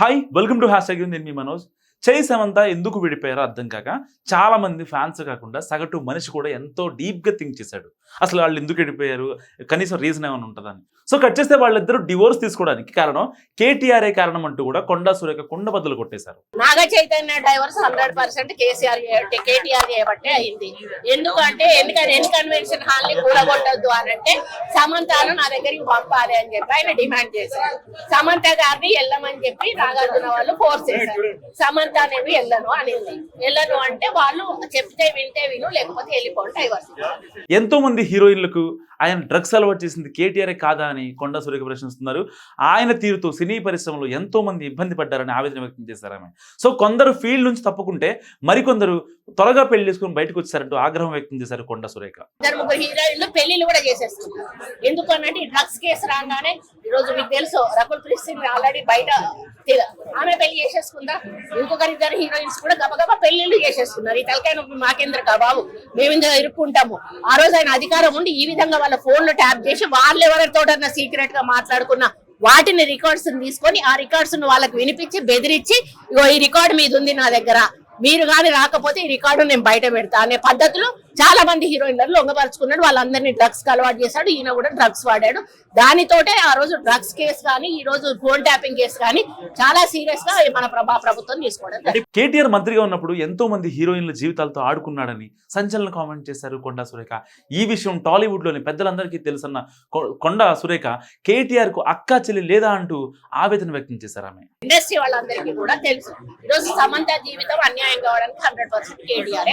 Hi welcome to hashtag నేను మీ మనోజ్ చేయి సమంత ఎందుకు విడిపోయారో అర్థం కాక చాలా మంది ఫ్యాన్స్ కాకుండా సగటు మనిషి కూడా ఎంతో డీప్గా థింక్ చేశాడు. అసలు వాళ్ళు ఎందుకు విడిపోయారు? కనీసం రీజన్ ఏమైనా ఉంటుందని. సో కట్ చేస్తే వాళ్ళిద్దరూ డివోర్స్ తీసుకోవడానికి కారణం కేటీఆర్ఏ కారణం అంటూ కూడా కొండా సురేఖ కొండ బద్దలు కొట్టేశారు. Naga Chaitanya divorce hundred percent KCR KTR చేయబట్టే అయింది. ఎందుకంటే ఎందుకంటే ఎన్ కన్వెన్షన్ హాల్ని కూడగొట్టద్దు అని అంటే సమంతను నా దగ్గరికి పంపాలి అని చెప్పి ఆయన డిమాండ్ చేశారు. సమంత గారిని వెళ్ళమని చెప్పి నాగార్జున వాళ్ళు ఫోర్స్ చేశారు. సమంత అనేవి వెళ్ళను అనింది వెళ్ళను అంటే వాళ్ళు చెప్తే వింటే విను లేకపోతే వెళ్ళిపోండి డైవర్స్ ఎంతో మంది హీరోయిన్లకు ఆయన డ్రగ్స్ అలవాటు చేసింది కేటీఆర్ కాదా అని కొండా సురేఖ ప్రశ్నిస్తున్నారు. ఆయన తీరుతో సినీ పరిశ్రమలో ఎంతో మంది ఇబ్బంది పడ్డారని ఆవేదన వ్యక్తం చేశారు ఆమె. సో కొందరు ఫీల్డ్ నుంచి తప్పుకుంటే మరికొందరు త్వరగా పెళ్ళి చేసుకుని బయటకు వచ్చారంటూ ఆగ్రహం వ్యక్తం చేశారు కొండా సురేఖ. హీరోయిన్లు పెళ్ళిళ్ళు కూడా చేసేస్తున్నారు. ఎందుకు అనంటే ఈ డ్రగ్స్ కేసు రాగానే ఈ రోజు మీకు తెలుసు రకుల్ ప్రీత్ సింగ్ ఆల్రెడీ బయట ఆమె పెళ్ళి చేసేసుకుందా? ఇంకొకరి ఇద్దరు హీరోయిన్స్ కూడా గబగబా పెళ్ళిళ్ళు చేసేసుకున్నారు. ఈ తలకాయ నొప్పి మాకేంద్ర బాబు? మేము ఇందులో ఇరుక్కుంటాము. ఆ రోజు ఆయన అధికారం ఉండి ఈ విధంగా వాళ్ళ ఫోన్లు ట్యాప్ చేసి వాళ్ళు ఎవరితోటన్నా సీక్రెట్గా మాట్లాడుకున్న వాటిని రికార్డ్స్ తీసుకొని ఆ రికార్డ్స్ వాళ్ళకి వినిపించి బెదిరించి ఇగో ఈ రికార్డు మీద ఉంది నా దగ్గర. మీరు కానీ రాకపోతే ఈ రికార్డు నేను బయట పెడతా అనే పద్ధతిలో చాలా మంది హీరోయిన్లను లొంగపరుచుకున్నాడు. వాళ్ళందరినీ డ్రగ్స్ అలవాటు చేశాడు. ఈయన కూడా డ్రగ్స్ వాడాడు. దానితోటే ఆ రోజు డ్రగ్స్ కేసు కానీ ఈ రోజు ఫోన్ ట్యాపింగ్ కేసు కానీ చాలా సీరియస్గా మన ప్రభా ప్రభుత్వం తీసుకోవడం కేటీఆర్ మంత్రిగా ఉన్నప్పుడు ఎంతో మంది హీరోయిన్ల జీవితాలతో ఆడుకున్నాడని సంచలన కామెంట్ చేశారు కొండా సురేఖ. ఈ విషయం టాలీవుడ్లోని పెద్దలందరికీ తెలుసన్న కొండా సురేఖ కేటీఆర్కు అక్కా చెల్లి లేదా అంటూ ఆవేదన వ్యక్తం చేశారు ఆమె. ఇండస్ట్రీ వాళ్ళందరికీ కూడా తెలుసు. ఈ రోజు సమంత జీవితం అన్యాయం కావడానికి హండ్రెడ్ పర్సెంట్ కేటీఆర్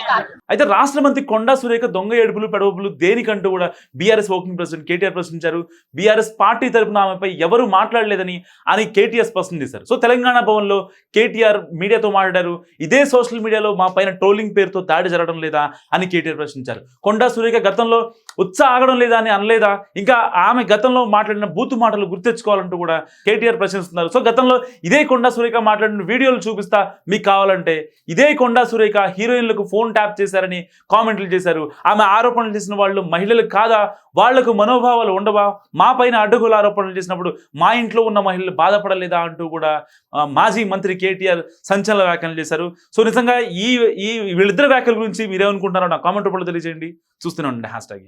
అయితే రాష్ట్ర మంత్రి కొండా సురేఖ దొంగ ఏడుపులు పెడవపులు దేనికంటూ కూడా బీఆర్ఎస్ వర్కింగ్ ప్రెసిడెంట్ కేటీఆర్ ప్రశ్నించారు. బీఆర్ఎస్ పార్టీ తరపున ఆమెపై ఎవరు మాట్లాడలేదని అని కేటీఆర్ స్పష్టం చేశారు. సో తెలంగాణ భవన్లో కేటీఆర్ మీడియాతో మాట్లాడారు. ఇదే సోషల్ మీడియాలో మా పైన ట్రోలింగ్ పేరుతో దాడి జరగడం లేదా అని కేటీఆర్ ప్రశ్నించారు. కొండా సురేఖ గతంలో ఉత్సాహ ఆగడం లేదా అని అనలేదా? ఇంకా ఆమె గతంలో మాట్లాడిన బూతు మాటలు గుర్తెచ్చుకోవాలంటూ కూడా కేటీఆర్ ప్రశ్నిస్తున్నారు. సో గతంలో ఇదే కొండా సురేఖ మాట్లాడిన వీడియోలు చూపిస్తా మీకు కావాలంటే ఇదే కొండా సురేఖ హీరోయిన్లకు ఫోన్ ట్యాప్ చేశారని కామెంట్లు చేశారు. ఆమె ఆరోపణలు చేసిన వాళ్ళు మహిళలు కాదా? వాళ్ళకు మనోభావాలు ఉండవా? మా పైన అడ్డగోలు ఆరోపణలు చేసినప్పుడు మా ఇంట్లో ఉన్న మహిళలు బాధపడలేదా అంటూ కూడా మాజీ మంత్రి కేటీఆర్ సంచలన వ్యాఖ్యలు చేశారు. సో నిజంగా ఈ ఈ వీళ్ళిద్దరు వ్యాఖ్యల గురించి మీరేమనుకుంటున్నారో నా కామెంట్ రూపంలో తెలియజేయండి. చూస్తూనే ఉండండి. Hash tag